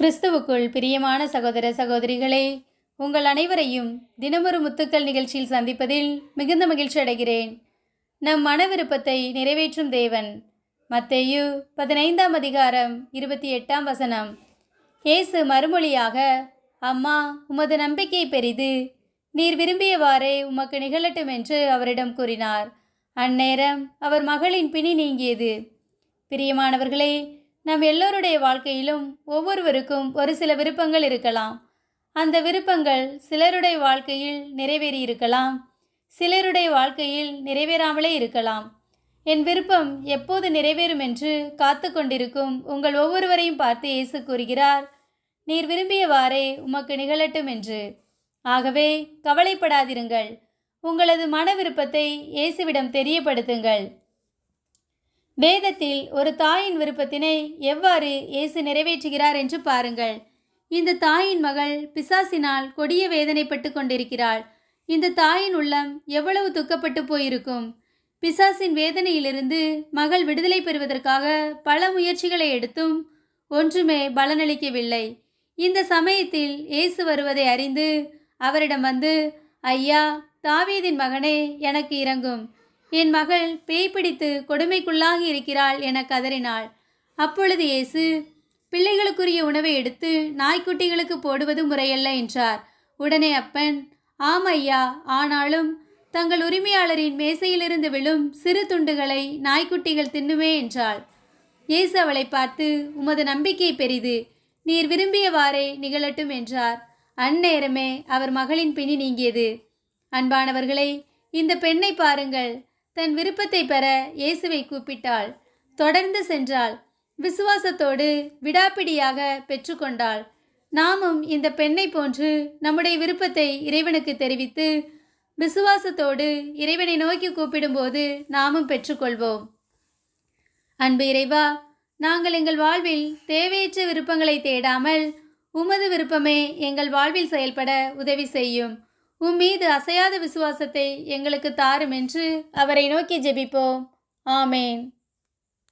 கிறிஸ்துவுக்குள் பிரியமான சகோதர சகோதரிகளே உங்கள் அனைவரையும் தினமொரு முத்துக்கள் நிகழ்ச்சியில் சந்திப்பதில் மிகுந்த மகிழ்ச்சி அடைகிறேன். நம் மன விருப்பத்தை நிறைவேற்றும் தேவன். மத்தேயு பதினைந்தாம் அதிகாரம் இருபத்தி எட்டாம் வசனம். இயேசு மறுமொழியாக அம்மா உமது நம்பிக்கை பெரிது. நீர் விரும்பியவாறே உமக்கு நிகழட்டும் என்று அவரிடம் கூறினார். அந்நேரம் அவர் மகளின் பிணி நீங்கியது. பிரியமானவர்களே நம் எல்லோருடைய வாழ்க்கையிலும் ஒவ்வொருவருக்கும் ஒரு சில விருப்பங்கள் இருக்கலாம். அந்த விருப்பங்கள் சிலருடைய வாழ்க்கையில் நிறைவேறி இருக்கலாம். சிலருடைய வாழ்க்கையில் நிறைவேறாமலே இருக்கலாம். என் விருப்பம் எப்போது நிறைவேறும் என்று காத்து கொண்டிருக்கும் உங்கள் ஒவ்வொருவரையும் பார்த்து இயேசு கூறுகிறார் நீர் விரும்பியவாறே உமக்கு நிகழட்டும் என்று. ஆகவே கவலைப்படாதிருங்கள். உங்களது மன விருப்பத்தை இயேசுவிடம் தெரியப்படுத்துங்கள். வேதத்தில் ஒரு தாயின் விருப்பத்தினை எவ்வாறு இயேசு நிறைவேற்றுகிறார் என்று பாருங்கள். இந்த தாயின் மகள் பிசாசினால் கொடிய வேதனைப்பட்டு கொண்டிருக்கிறாள். இந்த தாயின் உள்ளம் எவ்வளவு துக்கப்பட்டு போயிருக்கும்? பிசாசின் வேதனையிலிருந்து மகள் விடுதலை பெறுவதற்காக பல முயற்சிகளை எடுத்தும் ஒன்றுமே பலனளிக்கவில்லை. இந்த சமயத்தில் இயேசு வருவதை அறிந்து அவரிடம் வந்து ஐயா தாவீதின் மகனே எனக்கு இறங்கும் என் மகள் பேய் பிடித்து கொடுமைக்குள்ளாகி இருக்கிறாள் என கதறினாள். அப்பொழுது இயேசு பிள்ளைகளுக்குரிய உணவை எடுத்து நாய்க்குட்டிகளுக்கு போடுவது முறையல்ல என்றார். உடனே அப்பன் ஆம் ஐயா ஆனாலும் தங்கள் உரிமையாளரின் மேசையிலிருந்து விழும் சிறு துண்டுகளை நாய்க்குட்டிகள் தின்னுமே என்றாள். இயேசு அவளை பார்த்து உமது நம்பிக்கை பெரிது. நீர் விரும்பியவாறே நிகழட்டும் என்றார். அந்நேரமே அவர் மகளின் பிணி நீங்கியது. அன்பானவர்களே இந்த பெண்ணை பாருங்கள். தன் விருப்பத்தை பெற இயேசுவை கூப்பிட்டாள். தொடர்ந்து சென்றாள். விசுவாசத்தோடு விடாப்பிடியாக பெற்றுக்கொண்டாள் நாமும் இந்த பெண்ணை போன்று நம்முடைய விருப்பத்தை இறைவனுக்கு தெரிவித்து விசுவாசத்தோடு இறைவனை நோக்கி கூப்பிடும்போது நாமும் பெற்றுக்கொள்வோம் அன்பு இறைவா நாங்கள் எங்கள் வாழ்வில் தேவையற்ற விருப்பங்களை தேடாமல் உமது விருப்பமே எங்கள் வாழ்வில் செயல்பட உதவி செய்யும். உம் மீது அசையாத விசுவாசத்தை எங்களுக்கு தாரும் என்று அவரை நோக்கி ஜெபிப்போம். ஆமேன்.